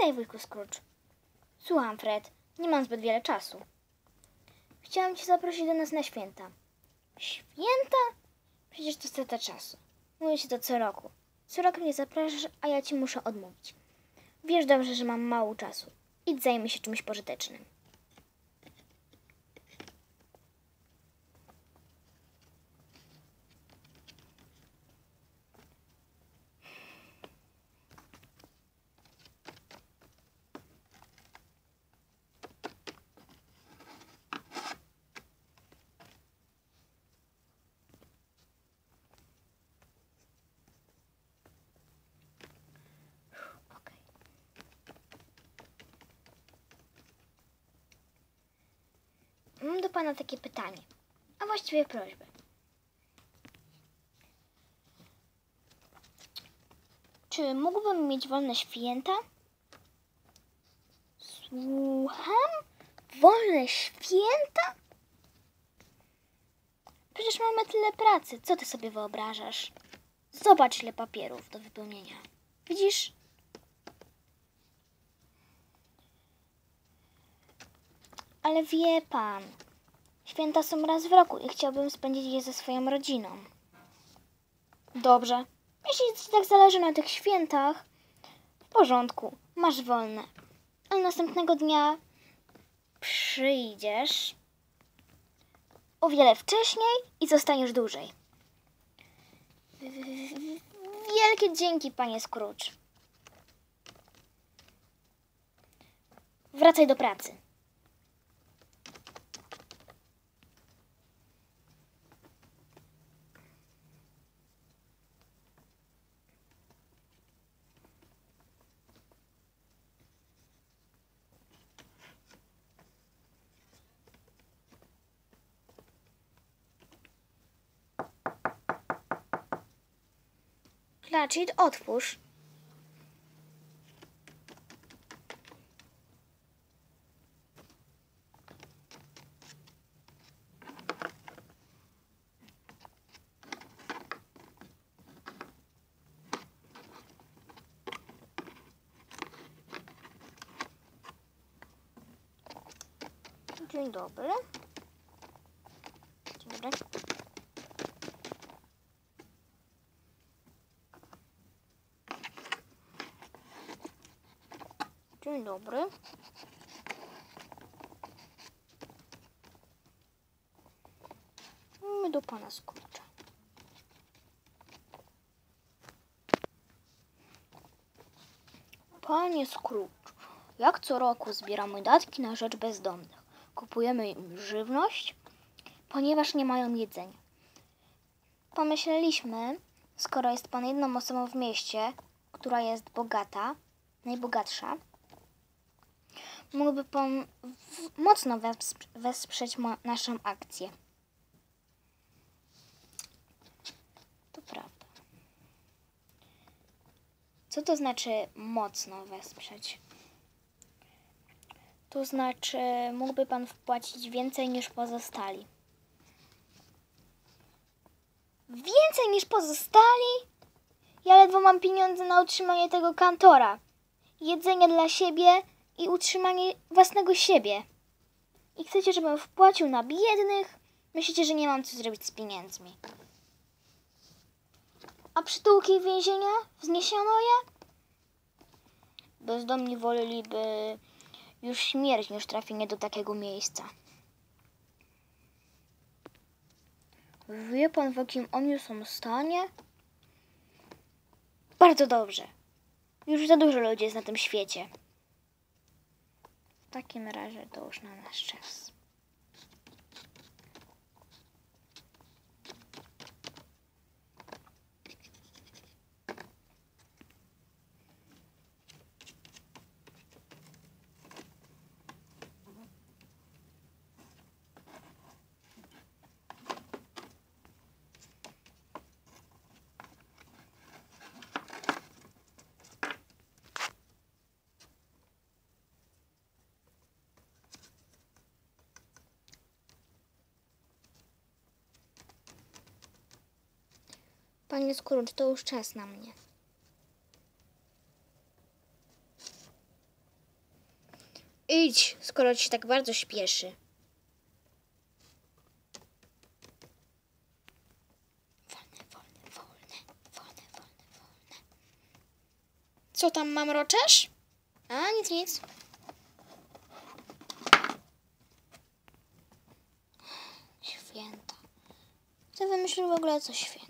Witaj, wujku Scrooge. Słucham, Fred. Nie mam zbyt wiele czasu. Chciałam cię zaprosić do nas na święta. Święta? Przecież to strata czasu. Mówię ci to co roku. Co roku mnie zapraszasz, a ja ci muszę odmówić. Wiesz dobrze, że mam mało czasu. Idź zajmij się czymś pożytecznym. Pana takie pytanie, a właściwie prośbę. Czy mógłbym mieć wolne święta? Słucham? Wolne święta? Przecież mamy tyle pracy. Co ty sobie wyobrażasz? Zobacz, ile papierów do wypełnienia. Widzisz? Ale wie pan, święta są raz w roku i chciałbym spędzić je ze swoją rodziną. Dobrze. Jeśli ci tak zależy na tych świętach, w porządku, masz wolne. Ale następnego dnia przyjdziesz o wiele wcześniej i zostaniesz dłużej. Wielkie dzięki, panie Scrooge. Wracaj do pracy. Clatchit, otwórz. Dzień dobry. Dzień dobry. Dzień dobry. My do pana Scrooge'a. Panie Scrooge, jak co roku zbieramy datki na rzecz bezdomnych. Kupujemy im żywność, ponieważ nie mają jedzenia. Pomyśleliśmy, skoro jest pan jedną osobą w mieście, która jest bogata, najbogatsza, mógłby pan mocno wesp- wesprzeć naszą akcję. To prawda. Co to znaczy mocno wesprzeć? To znaczy, mógłby pan wpłacić więcej niż pozostali. Więcej niż pozostali? Ja ledwo mam pieniądze na utrzymanie tego kantora. Jedzenie dla siebie i utrzymanie własnego siebie. I chcecie, żebym wpłacił na biednych? Myślicie, że nie mam co zrobić z pieniędzmi. A przytułki więzienia? Wzniesiono je? Bezdomni woleliby już śmierć niż trafienie do takiego miejsca. Wie pan, w jakim oni są stanie? Bardzo dobrze. Już za dużo ludzi jest na tym świecie. W takim razie to już na nasz czas. Panie Scrooge, to już czas na mnie. idź, skoro ci się tak bardzo śpieszy. Wolne, wolne, wolne, wolne, wolne, wolne. Co tam mam roczesz? A, nic, nic. Święta. Kto wymyślił w ogóle co święta?